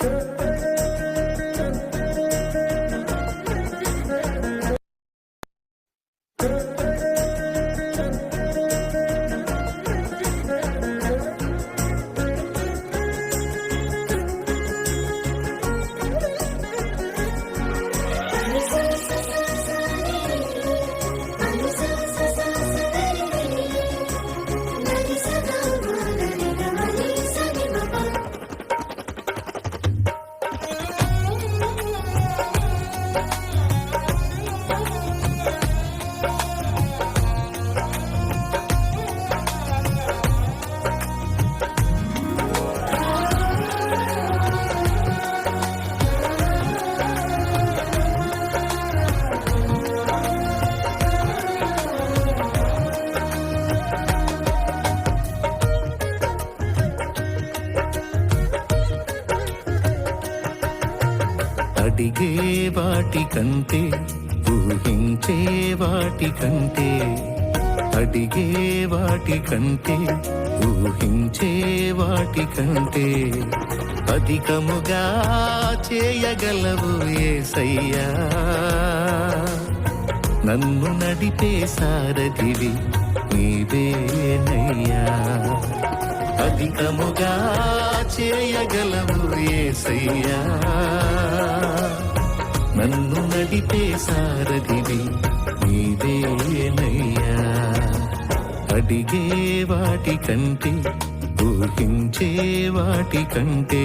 అడిగే వాటి కంటే ఊహించే వాటి కంటే అడిగే వాటి కంటే ఊహించే వాటి కంటే అధికముగా చేయగలవు ఏసయ్యా నన్ను నడిపే సారథివి నీవేనయ్యా అధికముగా చేయగలవు ఏసయ్యా నన్ను నడిపే సారథివి నీదేనయ్యా అడిగే వాటి కంటే ఊహించే వాటి కంటే.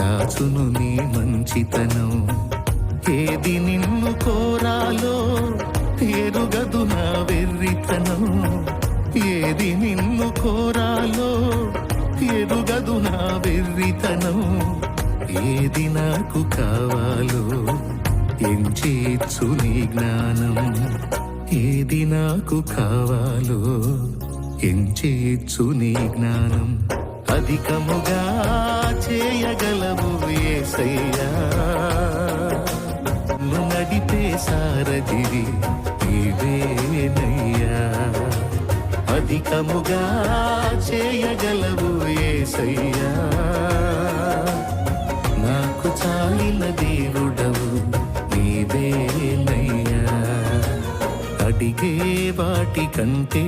దాచును నీ మంచితనం. ఏది నిన్ను కోరాలో ఎరుగదు నా వెర్రితనం. ఏది నిన్ను కోరాలో ఎరుగదు నా వెర్రితనం. ఏది నాకు కావాలో ఎంచేచ్చు నీ జ్ఞానం. ఏది నాకు కావాలో ఎంచేచ్చు నీ జ్ఞానం. అధికముగా చేయగ ఏసయ్యా నన్ను నడిపే సారథివి నీవేనయ్యా అధికముగా చేయగలవు ఏసయ్యా. నాకు చాలిన దేవుడవు నీవేనయ్యా. అడిగే వాటి కంటే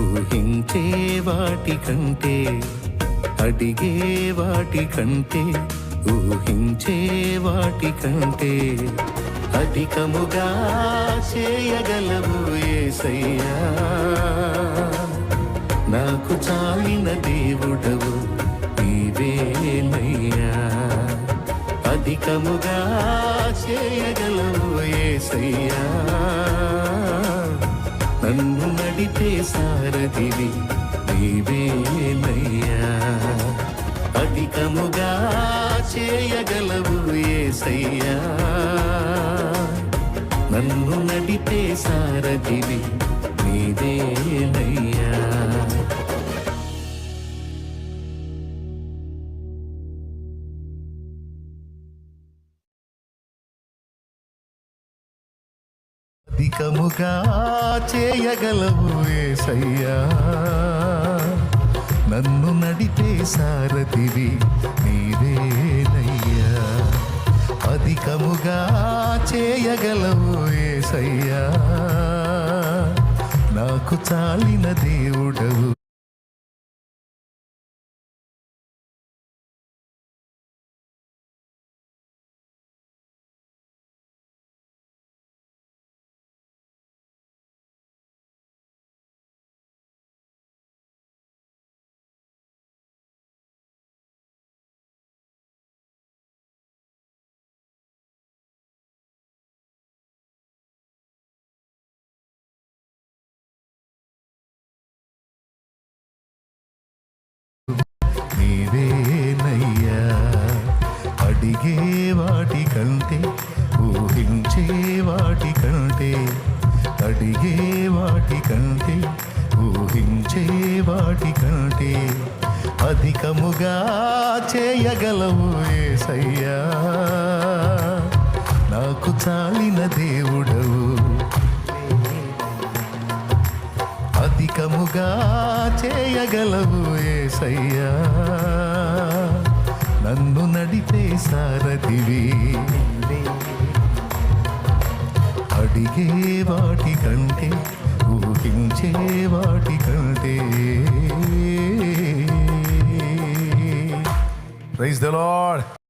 ఊహించే వాటి కంటే అడిగే వాటి కంటే ఊహించే వాటి కంటే అధికముగా చేయగలవు ఏసయ్యా. నాకు చాలిన దేవుడవు నీవేనయ్యా అధికముగా చేయగలవు ఏసయ్యా. నన్ను నడిపే సారథివి నీవేనయ్యా అధికముగా చేయగలవు ఏసయ్యా. నన్ను నడిపే సారథివి నీదేనయ్యా. అధికముగా చేయగలవు ఏసయ్యా. నన్ను నడిపే సారథివి నీవేనయ్యా. అధికముగా చేయగలవు ఏసయ్యా. నాకు చాలిన దేవుడవు వాటి కంటే అధికముగా చేయగలవు ఏసయ్యా. నాకు చాలిన దేవుడవు. అధికముగా చేయగలవు ఏసయ్యా. నన్ను నడిపే సారథివి. అడిగే వాటి కంటే ఊహించే వాటి కంటే ప్రైజ్ ద లార్డ్